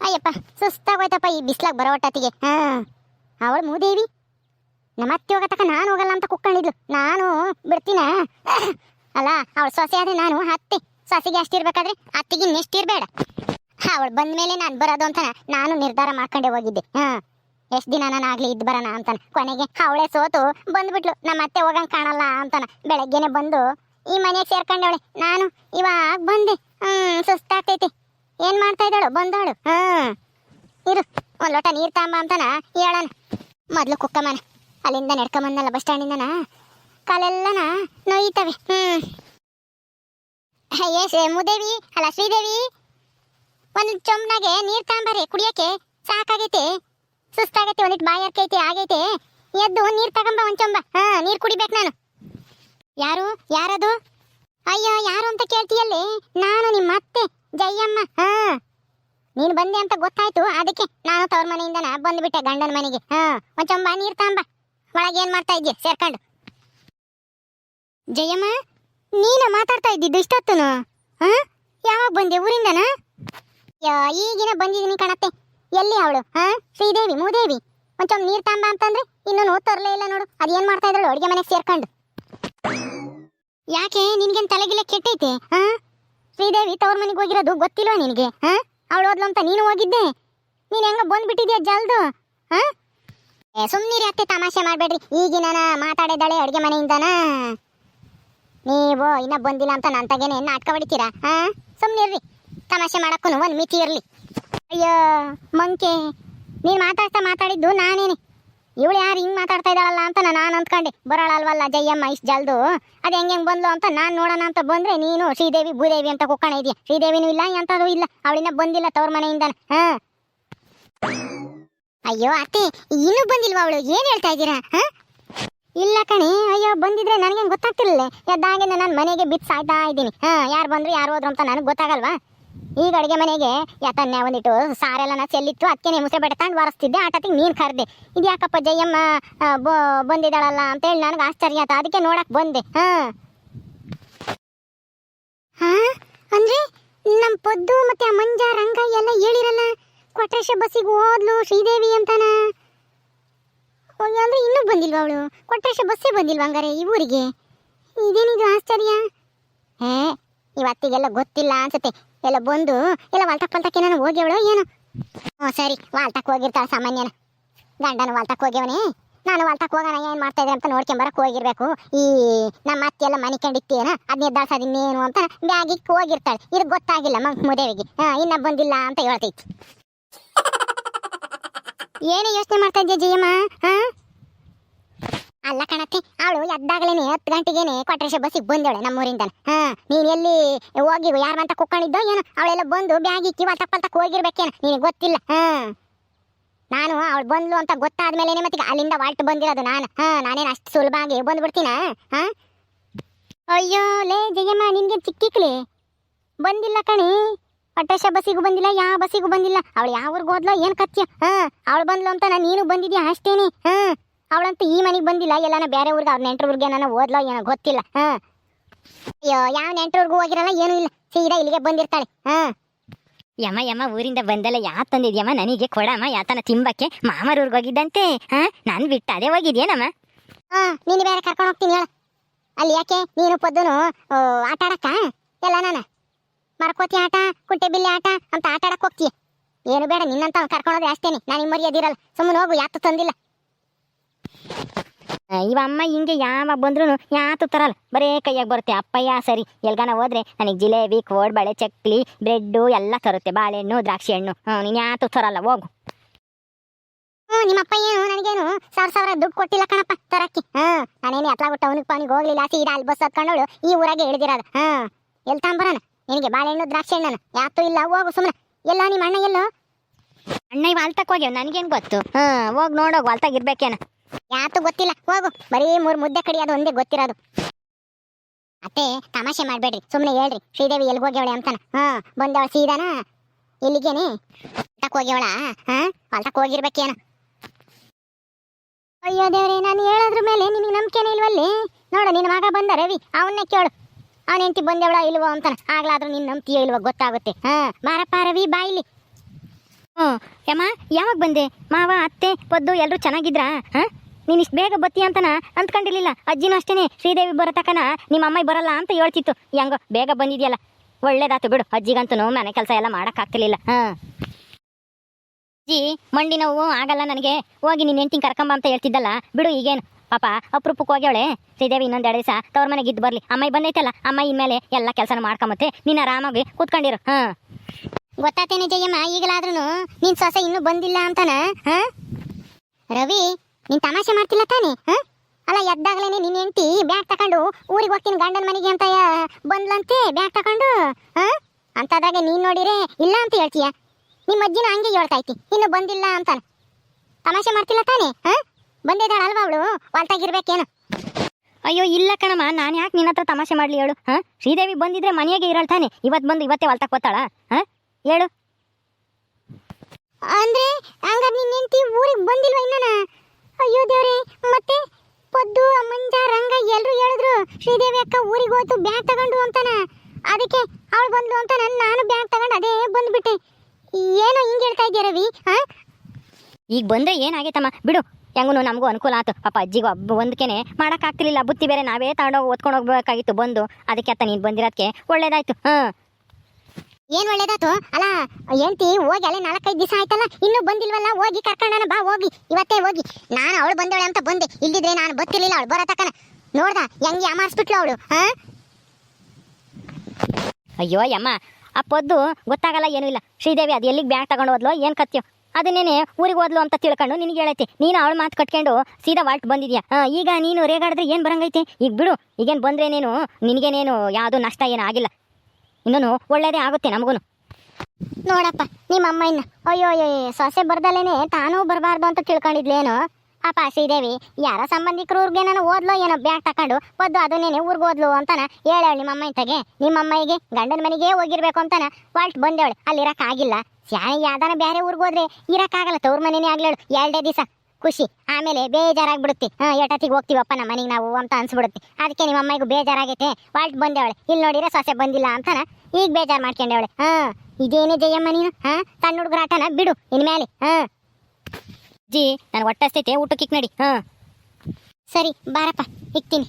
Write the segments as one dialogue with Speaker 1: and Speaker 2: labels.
Speaker 1: ಅಯ್ಯಪ್ಪ, ಸುಸ್ತಾಗೋಯ್ತಪ್ಪ ಈ ಬಿಸ್ಲಾಗ ಬರೋ ಒಟ್ಟತಿಗೆ ಹಾ, ಅವಳು ಮೂದೇವಿ. ನಮ್ಮ ಅತ್ತೆ ಹೋಗತಕ್ಕ ನಾನು ಹೋಗಲ್ಲ ಅಂತ ಕುಕ್ಕೊಂಡಿದ್ಲು. ನಾನು ಬಿಡ್ತೀನ? ಅಲ್ಲ, ಅವಳು ಸೊಸೆ ಆದ್ರೆ ನಾನು ಅತ್ತೆ. ಸೊಸೆಗೆ ಅಷ್ಟಿರ್ಬೇಕಾದ್ರೆ ಅತ್ತಿಗೆ ಇನ್ನೆಷ್ಟಿರ್ಬೇಡ ಅವಳು ಬಂದ ಮೇಲೆ ನಾನು ಬರೋದು ಅಂತ ನಾನು ನಿರ್ಧಾರ ಮಾಡ್ಕೊಂಡೆ ಹೋಗಿದ್ದೆ. ಹಾ, ಎಷ್ಟು ದಿನ ನಾನು ಆಗ್ಲಿ ಇದ್ದು ಬರೋಣ ಅಂತಾನೆ ಕೊನೆಗೆ ಅವಳೆ ಸೋತು ಬಂದ್ಬಿಟ್ಲು. ನಮ್ಮ ಅತ್ತೆ ಹೋಗಂಗ್ ಕಾಣಲ್ಲ ಅಂತಾನ ಬೆಳಗ್ಗೆನೆ ಬಂದು ಈ ಮನೆಗೆ ಸೇರ್ಕೊಂಡವಳೆ. ನಾನು ಇವಾಗ ಬಂದೆ. ಹ್ಮ್, ಸುಸ್ತಾಗ್ತೈತಿ. ಏನ್ ಮಾಡ್ತಾ ಇದ್ದಾಳು? ಬಂದಾಳು ಹ್ಮ್ ಇರು, ಒಂದ್ ಲೋಟ ನೀರ್ ತಾಂಬ ಅಂತಾನ? ಹೇಳಣ. ಮೊದ್ಲು ಕುಕ್ಕಮ್ಮನ. ಅಲ್ಲಿಂದ ನಡ್ಕೊಂಬಂದಲ್ಲ ಬಸ್ ಸ್ಟ್ಯಾಂಡಿಂದನ? ಕಾಲೆಲ್ಲನ ನೋಯ್ತವೆ. ಹ್ಮ್. ಏ ಮುದೇವಿ ಅಲ್ಲ ಶ್ರೀದೇವಿ. ಒಂದ್ ಚೊಂಬ್ನಾಗೆ ನೀರ್ ತಾಂಬಾರಿ ಕುಡಿಯಕ್ಕೆ. ಸಾಕಾಗೈತೆ. ಸುಸ್ತಾಗೈತೆ, ಒಂದಿಟ್ ಬಾಯಿ ಹಾಕೈತೆ ಆಗೈತೆ. ಎದ್ದು ನೀರ್ ತಗೊಂಬ, ಒಂದ್ ಚೊಂಬ. ಹಾ, ನೀರ್ ಕುಡಿಬೇಕು ನಾನು. ಯಾರು? ಯಾರದು? ಅಯ್ಯೋ, ಯಾರು ಅಂತ ಕೇಳ್ತೀಯಲ್ಲಿ? ನಾನು ನಿಮ್ಮ ಅತ್ತೆ, ಜಯಮ್ಮ. ಹಾ. ನೀನು ಬಂದೆ ಅಂತ ಗೊತ್ತಾಯ್ತು, ಅದಕ್ಕೆ ನಾನು ತವ್ರ ಮನೆಯಿಂದನ ಬಂದ್ಬಿಟ್ಟೆ ಗಂಡನ ಮನೆಗೆ. ಹಾ. ಒಂದ್ ನೀರ್ ತಾಂಬ. ಒಳಗೆ ಏನ್ ಮಾಡ್ತಾ ಇದ್ದೀಯ ಸೇರ್ಕೊಂಡು. ಜಯಮ್ಮ, ನೀನ ಮಾತಾಡ್ತಾ ಇದ್ದಿದ್ದು ಇಷ್ಟೊತ್ತುನು? ಹಾ? ಯಾವಾಗ ಬಂದೆ? ಊರಿಂದನ? ಈಗಿನ ಬಂದಿದ್ದೀನಿ ಕಣತ್ತೆ. ಎಲ್ಲಿ ಅವಳು? ಹಾ? ಶ್ರೀದೇವಿ, ಮೂದೇವಿ. ಒಂದ್ ನೀರ್ ತಾಂಬ ಅಂತಂದ್ರೆ ಇನ್ನೂ ತರಲೇ ಇಲ್ಲ ನೋಡು. ಅದೇನ್ ಮಾಡ್ತಾ ಇದ್ರು ಅಡುಗೆ ಮನೆಗೆ ಸೇರ್ಕೊಂಡು. ಯಾಕೆ? ನಿನ್ಗೇನ್ ತಲೆಗಿಲೆ ಕೆಟ್ಟೈತೆ ಹಾ ಶ್ರೀದೇವಿ ತವ್ರ ಮನೆಗೆ ಹೋಗಿರೋದು ಗೊತ್ತಿಲ್ವಾ ನಿನಗೆ ಹಾ ಅವಳು ಹೋದ್ಲು ಅಂತ ನೀನು ಹೋಗಿದ್ದೆ? ನೀನ್ ಹೆಂಗ ಬಂದ್ಬಿಟ್ಟಿದ್ಯಾ ಜಲ್ದು ಹಾ ಅತ್ತೆ, ತಮಾಷೆ ಮಾಡ್ಬೇಡ್ರಿ. ಈಗಿನ ಮಾತಾಡಿದಾಳೆ ಅಡುಗೆ ಮನೆಯಿಂದನ. ನೀವು ಇನ್ನ ಬಂದಿಲ್ಲ ಅಂತ ನನ್ನ ತಗೇನೆ ನಾಟಕ ಹೊಡಿತೀರಾ ಹಾ ಸುಮ್ನಿರ್ರಿ. ತಮಾಷೆ ಮಾಡಕ್ಕೂ ಒಂದ್ ಮಿತಿ ಇರ್ಲಿ. ಅಯ್ಯೋ, ಮಂಕೆ. ನೀನ್ ಮಾತಾಡ್ತಾ ಮಾತಾಡಿದ್ದು ನಾನೇನೆ. ಇವಳು ಯಾರು ಹಿಂಗ್ ಮಾತಾಡ್ತಾ ಇದ್ದಾಳಲ್ಲ ಅಂತ ನಾನು ಅಂದ್ಕೊಂಡೆ. ಬರೋಳಲ್ವಲ್ಲ ಜಯ್ಯಮ್ಮ ಇಷ್ಟು ಜಲ್ದು? ಅದು ಹೆಂಗೆ ಹೆಂಗ್ ಬಂದ್ಲು ಅಂತ ನಾನು ನೋಡೋಣ ಅಂತ ಬಂದ್ರೆ ನೀನು ಶ್ರೀದೇವಿ, ಭೂದೇವಿ ಅಂತ ಕುಕ್ಕಣ ಇದೆಯಾ? ಶ್ರೀದೇವಿನೂ ಇಲ್ಲ ಎಂಥದ್ದು ಇಲ್ಲ. ಅವಳಿನ ಬಂದಿಲ್ಲ ತವ್ರ ಮನೆಯಿಂದ ಹಾ. ಅಯ್ಯೋ ಅತ್ತೆ, ಇನ್ನೂ ಬಂದಿಲ್ವಾ ಅವಳು? ಏನ್ ಹೇಳ್ತಾ ಇದ್ದೀರಾ? ಇಲ್ಲ ಕಣಿ, ಅಯ್ಯೋ ಬಂದಿದ್ರೆ ನನಗೇನು ಗೊತ್ತಾಗ್ತಿರ್ಲಿಲ್ಲ. ಎದ್ದಾಗಿಂದ ನಾನು ಮನೆಗೆ ಬಿದ್ದು ಸಾಯ್ತಾ ಇದ್ದೀನಿ. ಹಾ, ಯಾರು ಬಂದ್ರು ಯಾರು ಹೋದ್ರು ಅಂತ ನನಗೆ ಗೊತ್ತಾಗಲ್ವಾ? ಈಗ ಅಡುಗೆ ಮನೆಗೆ ಯಾತನ್ನೇ ಒಂದಿಟ್ಟು ಸಾರೆಲ್ಲ ನಾ ಚೆಲ್ಲಿತ್ತು ಅದಕ್ಕೆ ಮುಸೆ ತಂದು ವಾರಿಸ್ತಿದ್ದೆ ಆಟತಿಗೆ ನೀನು ಕರೆದೆ ಇದು ಯಾಕಪ್ಪ ಜಯಮ್ಮ ಬಂದಿದ್ದಾಳಲ್ಲ ಅಂತೇಳಿ ನನಗೆ ಆಶ್ಚರ್ಯ ಆಯ್ತು ಅದಕ್ಕೆ ನೋಡಕ್ಕೆ ಬಂದೆ. ಹಾ. ಹಾ? ಅಂದ್ರೆ ನಮ್ಮ ಪೊದ್ದು ಮತ್ತು ಆ ಮಂಜ, ರಂಗ ಎಲ್ಲ ಹೇಳಿರಲ್ಲ, ಕೊಟ್ರೇಶ ಬಸ್ಸಿಗೆ ಹೋದ್ಲು ಶ್ರೀದೇವಿ ಅಂತಾನ? ಅಂದ್ರೆ ಇನ್ನೂ ಬಂದಿಲ್ವಾ ಅವಳು? ಕೊಟ್ರೇಶ ಬಸ್ಸೇ ಬಂದಿಲ್ವಾ ಹಂಗಾರೆ ಈ ಊರಿಗೆ? ಇದೇನಿದು ಆಶ್ಚರ್ಯ? ಹೇ, ಇವತ್ತಿಗೆಲ್ಲ ಗೊತ್ತಿಲ್ಲ ಅನ್ಸುತ್ತೆ. ಎಲ್ಲ ಬಂದು ಎಲ್ಲ ವಾಲ್ತಕ್ ಪಲ್ತಕ್ಕೆ ನಾನು ಹೋಗ್ಯವಳು ಏನು? ಹ್ಞೂ ಸರಿ ವಾಲ್ತಕ್ ಹೋಗಿರ್ತಾಳೆ ಸಾಮಾನ್ಯನ. ಗಂಡನ ವಾಲ್ತಕ್ ಹೋಗ್ಯವನೇ? ನಾನು ವಾಲ್ತಕ್ ಹೋಗೋಣ ಏನು ಮಾಡ್ತಾ ಇದ್ರೆ ಅಂತ ನೋಡ್ಕೊಂಬರಕ್ಕೆ ಹೋಗಿರ್ಬೇಕು. ಈ ನಮ್ಮ ಅತ್ತೆ ಎಲ್ಲ ಮನೆ ಕಂಡಿತ್ತೇನ ಇನ್ನೇನು ಅಂತ ಬ್ಯಾಗಿಗೆ ಹೋಗಿರ್ತಾಳೆ. ಇದು ಗೊತ್ತಾಗಿಲ್ಲ ಮಗ ಮುದೇವಿಗೆ. ಹಾಂ ಇನ್ನ ಬಂದಿಲ್ಲ ಅಂತ ಹೇಳ್ತೈತಿ. ಏನು ಯೋಚನೆ ಮಾಡ್ತಾ ಇದ್ಯಾ ಜಯಮ್ಮ? ಹಾ? ಅಲ್ಲ ಕಣತ್ತೆ ಅವಳು ಎದ್ದಾಗ್ಲೇನೆ ಹತ್ತು ಗಂಟೆಗೇನೆ ಕೊಟ್ರೇಶ ಬಸ್ಸಿಗೆ ಬಂದವಳೆ ನಮ್ಮೂರಿಂದ ಹಾ, ನೀನ್ ಎಲ್ಲಿ ಹೋಗಿ ಯಾರ ಅಂತ ಕುಕ್ಕೊಂಡಿದ್ದೋ ಏನೋ? ಅವಳೆಲ್ಲ ಬಂದು ಬ್ಯಾಗ್ ಇಕ್ಕಿ ವಾಲ್ತಕ್ ಪಲ್ತಕ್ ಹೋಗಿರ್ಬೇಕೇನ ನಿನಗೆ ಗೊತ್ತಿಲ್ಲ? ಹಾ. ನಾನು ಅವಳು ಬಂದ್ಲು ಅಂತ ಗೊತ್ತಾದ್ಮೇಲೆ ಮತ್ತೆ ಅಲ್ಲಿಂದ ವಾಲ್ಟ್ ಬಂದಿರೋದು ನಾನು. ಹಾ, ನಾನೇನು ಅಷ್ಟು ಸುಲಭ ಆಗಿ ಬಂದ್ಬಿಡ್ತೀನ? ಹಾ? ಅಯ್ಯೋ, ಲೇ ಜಯಮ್ಮ, ನಿನ್ಗೆ ಚಿಕ್ಕಿಕ್ಲಿ. ಬಂದಿಲ್ಲ ಕಣಿ. ಪಟ್ಟೇಶ ಬಸ್ಸಿಗೂ ಬಂದಿಲ್ಲ, ಯಾವ ಬಸ್ಸಿಗೂ ಬಂದಿಲ್ಲ. ಅವಳು ಯಾವ ಊರಿಗೆ ಹೋದ್ಲೋ ಏನು ಕತ್ಯ ಹಾ, ಅವಳು ಬಂದ್ಲು ಅಂತ ನಾನು ನೀನು ಬಂದಿದ್ಯಾ ಅಷ್ಟೇನೆ? ಹಾ. ಅವಳಂತೂ ಈ ಮನೆಗೆ ಬಂದಿಲ್ಲ. ಎಲ್ಲಾನ ಬೇರೆ ಊರಿಗೆ, ಅವ್ರ ನೆಂಟ್ರ ಊರಿಗೆ ನಾನು ಓದ್ಲೋ ಏನೋ ಗೊತ್ತಿಲ್ಲ. ಹಾ. ಅಯ್ಯೋ, ಯಾವ ನೆಂಟ್ರವ್ರಿಗೂ ಹೋಗಿರಲ್ಲ, ಏನೂ ಇಲ್ಲ. ಸೀದಾ ಇಲ್ಲಿಗೆ ಬಂದಿರ್ತಾಳೆ. ಹಾ.
Speaker 2: ಯಮ್ಮ ಯಮ್ಮ, ಊರಿಂದ ಬಂದಲ್ಲ ಯಾ ತಂದಿದ್ಯಮ್ಮ? ನನಗೆ ಕೊಡಮ್ಮ, ಯಾತನ ತಿಂಬಕ್ಕೆ. ಮಾಮರೂರ್ಗೆ ಹೋಗಿದ್ದಂತೆ. ಹಾ, ನಾನು ಬಿಟ್ಟು ಅದೇ ಹೋಗಿದ್ಯೇನಮ್ಮ?
Speaker 1: ಹಾ, ನೀನು ಬೇರೆ ಕರ್ಕೊಂಡು ಹೋಗ್ತೀನಿ ಹೇಳ. ಅಲ್ಲಿ ಯಾಕೆ? ನೀನು ಪೊದ್ದುನು ಆಟ ಆಡಕ್ಕ? ಎಲ್ಲ ನಾನು ಮರಕೋತಿ ಆಟ, ಕುಂಟೆ ಬಿಲ್ಲಿ ಆಟ, ಅಂತ ಆಟ ಆಡಕ್ ಹೋಗ್ತೀಯ? ಏನು ಬೇಡ ನಿನ್ನಂತ ಕರ್ಕೊಂಡೋದ್ರೆ ಅಷ್ಟೇನೆ. ನಾನು ಮರ್ಯಾದಿರಲ್ಲ ಸುಮ್ಮನೆ ಹೋಗು, ಯಾತ ತಂದಿಲ್ಲ.
Speaker 2: ಇವ ಅಮ್ಮ ಹಿಂಗೆ ಯಾವಾಗ ಬಂದ್ರು ಯಾತು ತರಲ್ಲ. ಬರೇ ಕೈಯಾಗ ಬರುತ್ತೆ. ಅಪ್ಪಯ್ಯ ಸರಿ. ಎಲ್ಗಾನ ಹೋದ್ರೆ ನನಗೆ ಜಿಲೇಬಿ ಕೋಡ್ಬಳೆ ಚಕ್ಲಿ ಬ್ರೆಡ್ಡು ಎಲ್ಲ ತರುತ್ತೆ. ಬಾಳೆಹಣ್ಣು ದ್ರಾಕ್ಷಿ ಹಣ್ಣು ಹ್ಞೂ ನೀನು ಯಾತು ತರಲ್ಲ ಹೋಗು.
Speaker 1: ಹ್ಞೂ ನಿಮ್ಮ ಅಪ್ಪ ಏನು ನನಗೇನು ಸಾವಿರ ಸಾವಿರ ದುಡ್ಡು ಕೊಟ್ಟಿಲ್ಲ ಕಣಪ್ಪ ತರಕ್ಕೆ. ಹಾ ನಾನೇನು ಎತ್ಲಾಗ್ಬಿಟ್ಟು ಅವನಿಗೆ ಅವನಿಗೆ ಹೋಗ್ಲಿಲ್ಲ. ಸೀದಾ ಅಲ್ಲಿ ಬಸ್ ಹತ್ಕೊಂಡವಳು ಈ ಊರಾಗೆ ಇಳಿದಿರೋದು. ಹಾ ಎಲ್ಲಿ ತಗೊಂಬರೋಣ ನಿನಗೆ ಬಾಳೆಹಣ್ಣು ದ್ರಾಕ್ಷಿ ಹಣ್ಣು ಯಾತು ಇಲ್ಲ ಹೋಗು ಸುಮ್ಮನೆ ಎಲ್ಲ ನಿಮ್ಮ ಅಣ್ಣ ಎಲ್ಲೋ?
Speaker 2: ಅಣ್ಣ ಇವ ಅಲ್ತಕ್ಕೆ ಹೋಗ್ಯವ ನನಗೇನು ಗೊತ್ತು? ಹಾಂ ಹೋಗಿ ನೋಡೋಗು ಅಲ್ತಾಗಿರ್ಬೇಕೇನ
Speaker 1: ಯಾತು ಗೊತ್ತಿಲ್ಲ. ಹೋಗು. ಬರೀ ಮೂರ್ ಮುದ್ದೆ ಕಡಿಯೋದು ಒಂದೇ ಗೊತ್ತಿರೋದು. ಅತ್ತೆ, ತಮಾಷೆ ಮಾಡ್ಬೇಡ್ರಿ. ಸುಮ್ಮನೆ ಹೇಳ್ರಿ. ಶ್ರೀದೇವಿ ಎಲ್ಲಿ ಹೋಗ್ಯವಳೆ ಅಂತಾನ. ಹಾ, ಬಂದವಳ ಸೀದಾನ? ಇಲ್ಲಿಗೇನೆ ಹೊಲ್ತಕ್ ಹೋಗ್ಯವಳ? ಹಾ, ಹೊಲ್ತಕ್ ಹೋಗಿರ್ಬೇಕೇನ. ಅಯ್ಯೋ ದೇವ್ರೆ, ನಾನು ಹೇಳೋದ್ರ ಮೇಲೆ ನಿನಗೆ ನಂಬಿಕೆನೇ ಇಲ್ವಲ್ಲಿ? ನೋಡು ನಿನ್ನ ಮಗ ಬಂದ ರವಿ. ಅವನ್ನೇ ಕೇಳು. ಅವನ ಹೆಂಡತಿ ಬಂದವಳ ಇಲ್ವೋ ಅಂತಾನ. ಆಗ್ಲಾದ್ರೂ ನಿನ್ ನಂಬ್ತೀಯೋ ಇಲ್ವೋ ಗೊತ್ತಾಗುತ್ತೆ. ಹಾ, ಬಾರಪ್ಪ ರವಿ, ಬಾ ಇಲ್ಲಿ.
Speaker 2: ಹ್ಞೂ. ಯಮ್ಮ, ಯಾವಾಗ ಬಂದೆ? ಮಾವ, ಅತ್ತೆ, ಪದ್ದು ಎಲ್ಲರೂ ಚೆನ್ನಾಗಿದ್ರಾ? ಹಾ? ನೀನು ಇಷ್ಟು ಬೇಗ ಬತ್ತಿ ಅಂತನ? ಅಂದ್ಕೊಂಡಿರ್ಲಿಲ್ಲ ಅಜ್ಜಿನೂ ಅಷ್ಟೇ ಶ್ರೀದೇವಿ ಬರತಕ್ಕನ ನಿಮ್ಮ ಅಮ್ಮ ಬರಲ್ಲ ಅಂತ ಹೇಳ್ತಿತ್ತು. ಹೆಂಗ, ಬೇಗ ಬಂದಿದ್ಯಲ್ಲ. ಒಳ್ಳೇದಾತು ಬಿಡು. ಅಜ್ಜಿಗಂತೂ ಮನೆ ಕೆಲಸ ಎಲ್ಲ ಮಾಡೋಕ್ಕಾಗ್ತಿರ್ಲಿಲ್ಲ. ಹಾಂ. ಅಜ್ಜಿ, ಮಂಡಿ ನೋವು ಆಗಲ್ಲ ನನಗೆ. ಹೋಗಿ ನಿನ್ನ ಹೆಂಡ್ತಿನ ಕರ್ಕೊಂಬ ಅಂತ ಹೇಳ್ತಿದ್ದಲ್ಲ. ಬಿಡು ಈಗೇನು. ಪಾಪ, ಅಪರೂಪಕ್ಕೆ ಹೋಗ್ಯವಳೆ. ಶ್ರೀದೇವಿ ಇನ್ನೊಂದೆರಡು ದಿವಸ ತವ್ರ ಮನೆಗೆ ಇದ್ದು ಬರಲಿ. ಅಮ್ಮಾಯಿ ಬಂದೈತಲ್ಲ. ಅಮ್ಮ ಇನ್ಮೇಲೆ ಎಲ್ಲ ಕೆಲಸನ ಮಾಡ್ಕೊಂಬತ್ತೆ. ನೀನು ಆರಾಮಾಗಿ ಕೂತ್ಕೊಂಡಿರು. ಹಾಂ.
Speaker 1: ಗೊತ್ತಾತೇನೆ ಜಯಮ್ಮ ಈಗಲಾದ್ರೂ ನಿನ್ ಸೊಸೆ ಇನ್ನೂ ಬಂದಿಲ್ಲ ಅಂತಾನ ರವಿ, ನೀನ್ ತಮಾಷೆ ಮಾಡ್ತಿಲ್ಲ ತಾನೆ ಅಲ್ಲ, ಎದ್ದಾಗಲೇನೆ ನಿನ್ ಹೆಂಡತಿ ಬ್ಯಾಗ್ ತಕೊಂಡು ಊರಿಗೆ ಹೋಗ್ತೀನಿ ಗಂಡನ ಮನೆಗೆ ಅಂತ ಬಂದ್ಲಂತೆ ಬ್ಯಾಗ್ ತಕೊಂಡು ಅಂತದಾಗ ನೀನ್ ನೋಡಿರೆ ಇಲ್ಲ ಅಂತ ಹೇಳ್ತೀಯ? ನಿಮ್ಮ ಅಜ್ಜಿನ ಹಂಗೆ ಹೇಳ್ತೈತಿ ಇನ್ನು ಬಂದಿಲ್ಲ ಅಂತಾನ. ತಮಾಷೆ ಮಾಡ್ತಿಲ್ಲ ತಾನೆ, ಹ? ಬಂದಿದ್ದಾಳ ಅಲ್ವಾ ಅವಳು? ಹೊಲ್ತಾಗಿರ್ಬೇಕೇನು?
Speaker 2: ಅಯ್ಯೋ, ಇಲ್ಲ ಕಣಮ್ಮ, ನಾನು ಯಾಕೆ ನಿನ್ನ ಹತ್ರ ತಮಾಷೆ ಮಾಡಲಿ ಹೇಳು, ಹಾಂ? ಶ್ರೀದೇವಿ ಬಂದಿದ್ರೆ ಮನೆಯಾಗೆ ಇರಲ್ ತಾನೆ ಇವತ್ತು ಬಂದು ಇವತ್ತೇ ಬರ್ತಾಳ ಹಾಂ? ಹೇಳು.
Speaker 1: ಅಂದ್ರೆ ಹಂಗಾರೆ ನಿನ್ನ ಹೆಂಡತಿ ಊರಿಗೆ ಬಂದಿಲ್ವಾ ಇನ್ನನ? ಅಯ್ಯೋ ದೇವ್ರೆ ಮತ್ತೆ ಪದ್ದು ಮಂಜ ರಂಗ ಎಲ್ಲರೂ ಹೇಳಿದ್ರು ಶ್ರೀದೇವಿ ಅಕ್ಕ ಊರಿಗೆ ಹೋಯ್ತು ಬ್ಯಾಗ್ ತಗೊಂಡು ಅಂತಾನ. ಅದಕ್ಕೆ ಅವಳು ಬಂದ್ಲು ಅಂತ ನಾನು ಬ್ಯಾಗ್ ತಗೊಂಡು ಅದೇ ಬಂದ್ಬಿಟ್ಟೆ. ಏನೋ ಹಿಂಗೆ ಹೇಳ್ತಾ ಇದ್ದೀಯ ರವಿ ಹಾ
Speaker 2: ಈಗ ಬಂದ್ರೆ ಏನಾಗೈತಮ್ಮ? ಬಿಡು ಹೆಂಗೂ ನಮಗೂ ಅನುಕೂಲ ಆಯ್ತು ಪಾಪ ಅಜ್ಜಿಗೂ ಹಬ್ಬ ಒಂದಕ್ಕೇನೆ ಮಾಡೋಕ್ಕಾಗ್ತಿರ್ಲಿಲ್ಲ. ಬುತ್ತಿ ಬೇರೆ ನಾವೇ ತಗೊಂಡೋಗಿ ಓದ್ಕೊಂಡು ಹೋಗ್ಬೇಕಾಗಿತ್ತು ಬಂದು. ಅದಕ್ಕೆ ಅತ್ತ ನೀನು ಬಂದಿರೋದಕ್ಕೆ ಒಳ್ಳೇದಾಯ್ತು ಹಾಂ
Speaker 1: ಏನ್ ಒಳ್ಳೇದಾತು ಅಲ್ಲ, ಹೆಂಡತಿ, ಹೋಗಿ ಅಲ್ಲೇ ನಾಲ್ಕೈದು ದಿವಸ ಆಯ್ತಲ್ಲ, ಇನ್ನೂ ಬಂದಿಲ್ವಲ್ಲ? ಹೋಗಿ ಕರ್ಕೊಂಡನ ಬಾ, ಹೋಗಿ. ಇವತ್ತೇ ಹೋಗಿ. ನಾನು ಅವಳು ಬಂದವಳೆ ಅಂತ ಬಂದೆ. ಇಲ್ಲಿದ್ರೆ ನಾನು ಬತ್ತಿರ್ಲಿಲ್ಲ ಅವಳು, ಬರೋ ತಕ್ಕನ. ನೋಡ್ದ, ಹೆಂಗೆ ಅಮಾರಿಸ್ಬಿಟ್ಲು ಅವಳು, ಹಾ?
Speaker 2: ಅಯ್ಯೋ ಯಮ್ಮ ಆ ಪದ್ದು ಗೊತ್ತಾಗಲ್ಲ, ಏನೂ ಇಲ್ಲ. ಶ್ರೀದೇವಿ, ಅದು ಎಲ್ಲಿಗೆ ಬ್ಯಾಗ್ ತಗೊಂಡು ಹೋದ್ಲು, ಏನು ಕತ್ಯೋ? ಅದನ್ನೇನೆ ಊರಿಗೆ ಹೋದ್ಲು ಅಂತ ತಿಳ್ಕೊಂಡು ನಿನಗೆ ಹೇಳೈತಿ. ನೀನು ಅವಳು ಮಾತು ಕಟ್ಕೊಂಡು ಸೀದಾ ವಾಲ್ಟ್ ಬಂದಿದ್ಯಾ? ಈಗ ನೀನು ರೇಗಾಡಿದ್ರೆ ಏನು ಬರಂಗೈತೆ? ಈಗ ಬಿಡು, ಈಗೇನು ಬಂದ್ರೆ ನೀನು, ನಿನಗೇನೇನು ಯಾವುದು ನಷ್ಟ ಏನು ಆಗಿಲ್ಲ. ಇನ್ನೂ ಒಳ್ಳೇದೇ ಆಗುತ್ತೆ ನಮಗೂ
Speaker 1: ನೋಡಪ್ಪ ನಿಮ್ಮ ಅಮ್ಮ ಇನ್ನ ಅಯ್ಯೋ ಅಯ್ಯೋ, ಸೊಸೆ ಬರ್ದಲ್ಲೇನೆ ತಾನೂ ಬರಬಾರ್ದು ಅಂತ ತಿಳ್ಕೊಂಡಿದ್ಲೇನು? ಅಪ್ಪ ಶ್ರೀದೇವಿ ಯಾರ ಸಂಬಂಧಿಕರು ಊರಿಗೆ ನಾನು ಓದ್ಲೋ ಏನೋ ಬ್ಯಾಗ್ ತಕೊಂಡು ಒದ್ದು ಅದನ್ನೇನೆ ಊರ್ಗೆ ಓದ್ಲು ಅಂತಾನ? ಹೇಳೇಳು ನಿಮ್ಮ ಅಮ್ಮ ಇಂತಗೆ ನಿಮ್ಮ ಅಮ್ಮಯ್ಯಗೆ ಗಂಡನ ಮನೆಗೆ ಹೋಗಿರ್ಬೇಕು ಅಂತಾನ? ವಾಲ್ಟ್ ಬಂದೇವಳು, ಅಲ್ಲಿ ಇರಕ್ಕಾಗಿಲ್ಲ ಸ್ಯಾಣ ಯಾವ್ದಾನ ಬೇರೆ ಊರ್ಗೆ ಹೋದ್ರೆ ಇರೋಕ್ಕಾಗಲ್ಲ ತವ್ರ ಮನೆನೇ ಆಗ್ಲೇಳು ಎರಡೇ ದಿವಸ ಖುಷಿ. ಆಮೇಲೆ ಬೇಜಾರಾಗ್ಬಿಡುತ್ತೆ. ಹಾಂ ಎಟತಿಗೆ ಹೋಗ್ತೀವಪ್ಪ ನಮ್ಮ ಮನೆಗೆ ನಾವು ಅಂತ ಅನ್ಸ್ಬಿಡುತ್ತೆ. ಅದಕ್ಕೆ ನಿಮ್ಮ ಅಮ್ಮಗೂ ಬೇಜಾರಾಗೈತೆ. ವಾಲ್ಟ್ ಬಂದೇವಳೆ. ಇಲ್ಲಿ ನೋಡಿದ್ರೆ ಸೊಸೆ ಬಂದಿಲ್ಲ ಅಂತಾನ? ಈಗ ಬೇಜಾರು ಅವಳೆ. ಹಾ, ಇದೇನೇ ಜಯಮ್ಮ ನೀನು? ಹಾ, ಸಣ್ಣ ಹುಡುಗರಾಟನ ಬಿಡು ಇನ್ಮೇಲೆ ಹಾ.
Speaker 2: ಜಿ, ನಾನು ಒಟ್ಟಸ್ತೈತೆ ಊಟಕ್ಕೆ ಕಿಕ್ ನಡಿ. ಹಾ.
Speaker 1: ಸರಿ, ಬಾರಪ್ಪ, ಇಕ್ತೀನಿ.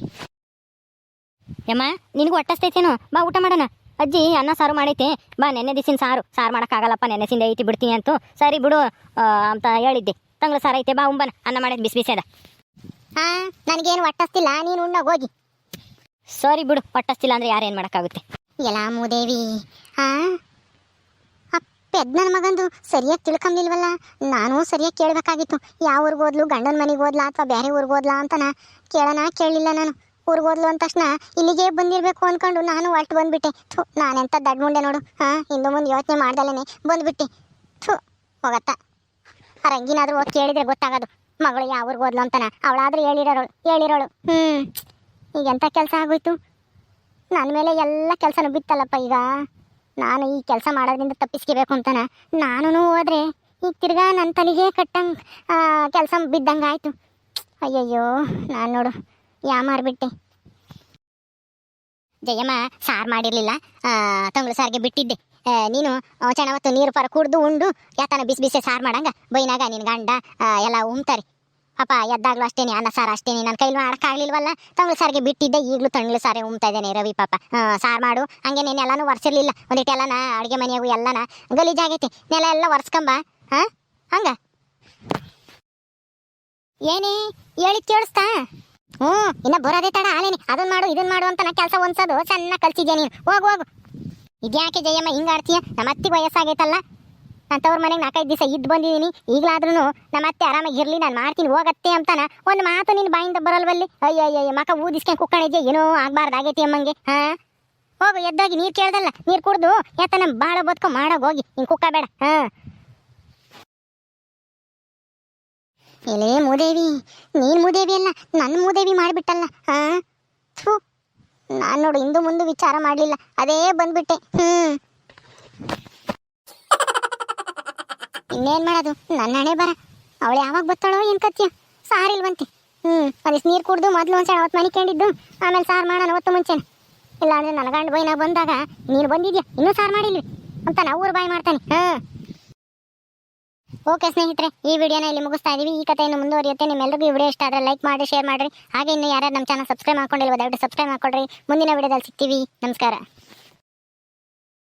Speaker 2: ಯಮ್ಮ, ನಿನಗೂ ಹೊಟ್ಟಸ್ತೈತೇನೋ ಬಾ, ಊಟ ಮಾಡೋಣ. ಅಜ್ಜಿ, ಅನ್ನ ಸಾರು ಮಾಡೈತೆ. ಬಾ, ನೆನ್ನೆ ದಿಸಿನ ಸಾರು. ಸಾರು ಮಾಡೋಕ್ಕಾಗಲ್ಲಪ್ಪ ನೆನ್ನೆಸಿಂದ ಐತಿ, ಬಿಡ್ತೀನಿ ಅಂತೂ. ಸರಿ ಬಿಡು ಅಂತ ಹೇಳಿದ್ದೆ. ತಂಗ್ಳು ಸಾರು ಐತೆ, ಬಾ, ಉಂಬನ. ಅನ್ನ ಮಾಡೈತೆ ಬಿಸಿ ಬಿಸಿ ಅದ.
Speaker 1: ಹಾಂ, ನನಗೇನು ಒಟ್ಟಸ್ತಿಲ್ಲ ನೀನು ಉಣ್ಣೋಗಿ ಹೋಗಿ.
Speaker 2: ಸರಿ ಬಿಡು ಹೊಟ್ಟಸ್ತಿಲ್ಲ ಅಂದ್ರೆ ಯಾರೇನು ಮಾಡೋಕ್ಕಾಗುತ್ತೆ?
Speaker 1: ಎಲ್ಲ ಮೂದೇವಿ ಹಾ ಪೆದ್ ನನ್ನ ಮಗಂದು ಸರಿಯಾಗಿ ತಿಳ್ಕೊಂಬಿಲ್ವಲ್ಲ ನಾನು ಸರಿಯಾಗಿ ಕೇಳಬೇಕಾಗಿತ್ತು. ಯಾವ ಊರಿಗೆ ಹೋದ್ಲು? ಗಂಡನ ಮನೆಗೆ ಹೋದ್ಲಾ ಅಥವಾ ಬೇರೆ ಊರಿಗೆ ಹೋದ್ಲಾ ಅಂತನ ಕೇಳೋಣ ಕೇಳಲಿಲ್ಲ ನಾನು. ಊರಿಗೆ ಹೋದ್ಲು ಅಂದ ತಕ್ಷಣ ಇಲ್ಲಿಗೆ ಬಂದಿರಬೇಕು ಅಂದ್ಕೊಂಡು ನಾನು ಒಟ್ಟು ಬಂದುಬಿಟ್ಟೆ. ಥು ನಾನೆಂಥ ದಡ್ಡ ಮುಂಡೆ ನೋಡು. ಹಾಂ ಹಿಂದೂ ಮುಂದೆ ಯೋಚನೆ ಮಾಡ್ದಲೇ ಬಂದುಬಿಟ್ಟೆ. ಥು, ಹೋಗತ್ತ. ರಂಗಿನಾದ್ರೂ ಹೋಗಿ ಕೇಳಿದ್ರೆ ಗೊತ್ತಾಗೋದು. ಮಗಳು ಯಾವ ಊರಿಗೆ ಹೋದ್ಲು ಅಂತನ. ಅವಳಾದ್ರೂ ಹೇಳಿರೋಳು. ಹೇಳಿರೋಳು. ಹ್ಞೂ ಈಗ ಎಂಥ ಕೆಲಸ ಆಗೋಯ್ತು? ನನ್ನ ಮೇಲೆ ಎಲ್ಲ ಕೆಲಸನೂ ಬಿತ್ತಲ್ಲಪ್ಪ ಈಗ. ನಾನು ಈ ಕೆಲಸ ಮಾಡೋದ್ರಿಂದ ತಪ್ಪಿಸ್ಕೋಬೇಕು ಅಂತಾನೆ. ನಾನು ಹೋದ್ರೆ ಈಗ ತಿರ್ಗಾ ನನ್ನ ತಲೆಗೆ ಕಟ್ಟಂಗೆ ಕೆಲಸ ಬಿದ್ದಂಗೆ ಆಯಿತು. ಅಯ್ಯಯ್ಯೋ, ನಾನು ನೋಡು, ಯಾ ಮಾರ್ಬಿಟ್ಟೆ. ಜಯಮ್ಮ, ಸಾರು ಮಾಡಿರಲಿಲ್ಲ. ತಂಗಳು ಸಾರಿಗೆ ಬಿಟ್ಟಿದ್ದೆ. ನೀನು ಚೆನ್ನಾವತ್ತು ನೀರು ಪರ ಕುಡ್ದು ಉಂಡು, ಯಾತನ ಬಿಸಿ ಬಿಸಿ ಸಾರು ಮಾಡಂಗ, ಬೈನಾಗ ನಿನ್ನ ಗಂಡ ಎಲ್ಲ ಉಮ್ತಾರೆ. ಪಾಪ ಎದ್ದಾಗ್ಲೂ ಅಷ್ಟೇನೆ, ಅನ್ನ, ಸಾರು ಅಷ್ಟೇನೆ. ನನ್ನ ಕೈಲಿ ಮಾಡೋಕ್ಕಾಗಲಿಲ್ವಲ್ಲ ತಂಗ್ಳು ಸಾರಿಗೆ ಬಿಟ್ಟಿದ್ದೆ, ಈಗಲೂ ತಣ್ಣಲು ಸಾರೇ ಉಮ್ತಾ ಇದ್ದಾನೆ ರವಿ ಪಾಪ. ಸಾರು ಮಾಡು. ಹಂಗೆ ನೀನು ಎಲ್ಲನೂ ಒರ್ಸಿರ್ಲಿಲ್ಲ. ಒಂದಿಟ್ಟು ಎಲ್ಲನ ಅಡುಗೆ ಮನೆಯಾಗು ಎಲ್ಲನ. ಗಲೀಜಾಗೈತಿ ನೆಲ ಎಲ್ಲ ಒರೆಸ್ಕೊಂಬ. ಹಾಂ, ಹಂಗ? ಏನೇ ಹೇಳಿ ಕೇಳಿಸ್ತಾ? ಹ್ಞೂ, ಇನ್ನ ಬರೋದೇ ತಡ, ಆಲೇನಿ. ಅದನ್ನ ಮಾಡು ಇದನ್ನ ಮಾಡು ಅಂತ ನಾ ಕೆಲಸ ಒಂದ್ಸೋದು ಚೆನ್ನಾಗಿ ಕಲ್ಸಿದ್ಯಾ ನೀನು? ಹೋಗು ಹೋಗು. ಇದ್ಯಾಕೆ ಜಯಮ್ಮ ಹಿಂಗಾಡ್ತೀಯ ನಮ್ಮ ಅತ್ತಿಗೆ ವಯಸ್ಸಾಗೈತಲ್ಲ. ನಾನು ತವ್ರ ಮನೆಗೆ ನಾಲ್ಕೈದು ದಿವಸ ಇದ್ದು ಬಂದಿದ್ದೀನಿ ಈಗಲಾದ್ರೂ ನಮ್ಮ ಅತ್ತೆ ಆರಾಮಾಗಿ ಇರಲಿ, ನಾನು ಮಾಡ್ತೀನಿ, ಹೋಗತ್ತೆ ಅಂತಾನ. ಒಂದು ಮಾತು ನಿನ್ನ ಬಾಯಿಂದ ಬರಲ್ವಲ್ಲಿ? ಅಯ್ಯ ಅಯ್ಯ ಅಯ್ಯ ಮಕ ಊದಿಸ್ಕೊಂಡು ಕುಕ್ಕಣಿದ್ಯಾ ಏನೋ ಆಗ್ಬಾರ್ದಾಗೈತಿ ಅಮ್ಮಂಗೆ, ಹಾ? ಹೋಗು, ಎದ್ದೋಗಿ ನೀರು ಕೇಳ್ದಲ್ಲ, ನೀರು ಕುಡ್ದು ನಮ್ಮ ಬಾಳ ಬದುಕು ಮಾಡೋಗಿ ಹೋಗಿ ಹಿಂಗೆ ಕುಕ್ಕ ಬೇಡ, ಹಾ? ಎಲೇ ಮೂದೇವಿ, ನೀನು ಮೂದೇವಿ ಅಲ್ಲ ನನ್ನ ಮೂದೇವಿ ಮಾಡಿಬಿಟ್ಟಲ್ಲ, ಹಾಂ? ನಾನು ನೋಡು, ಇಂದು ಮುಂದೆ ವಿಚಾರ ಮಾಡಲಿಲ್ಲ, ಅದೇ ಬಂದ್ಬಿಟ್ಟೆ ಹ್ಞೂ ಇನ್ನೇನು ಮಾಡೋದು? ನನ್ನ ಹಣೆ ಬರ. ಅವಳು ಯಾವಾಗ ಬತ್ತಾಳೋ ಏನು ಕತ್ಯ? ಸಾರಿಲ್ವಂತೆ ಹ್ಮ್ ಅದಿಸ್ ನೀರು ಕುಡ್ದು ಮೊದಲು ಒಂದು ಅವತ್ತು ಮನಿಕೊಂಡಿದ್ದು ಆಮೇಲೆ ಸಾರ್ ಮಾಡೋಣ ಅವತ್ತು ಮುಂಚೆನೆ ಇಲ್ಲ ಅಂದ್ರೆ ನನ್ನ ಗಂಡ ಬೈನ ಬಂದಾಗ ನೀನು ಬಂದಿದ್ಯಾ? ಇನ್ನೂ ಸಾರ್ ಮಾಡಿಲ್ವಿ? ಅಂತ ನಾವು ಊರು ಬಾಯಿ ಮಾಡ್ತಾನೆ. ಓಕೆ ಸ್ನೇಹಿತರೆ, ಈ ವಿಡಿಯೋನ ಇಲ್ಲಿ ಮುಗಿಸ್ತಾ ಇದೀವಿ. ಈ ಕಥೆಯನ್ನು ಮುಂದುವರಿಯುತ್ತೆ. ನಿಮ್ಮೆಲ್ಲರಿಗೂ ಈ ವಿಡಿಯೋ ಇಷ್ಟ ಆದರೆ ಲೈಕ್ ಮಾಡಿ, ಶೇರ್ ಮಾಡಿರಿ. ಹಾಗೆ ಇನ್ನು ಯಾರ್ಯಾರು ನಮ್ಮ ಚಾನಲ್ ಸಬ್ಸ್ಕ್ರೈಬ್ ಮಾಡ್ಕೊಂಡಿಲ್ವ, ದಯವಿಟ್ಟು ಸಬ್ಸ್ಕ್ರೈಬ್ ಮಾಡ್ಕೊಳ್ರಿ. ಮುಂದಿನ ವಿಡಿಯೋದಲ್ಲಿ ಸಿಗ್ತೀವಿ. ನಮಸ್ಕಾರ.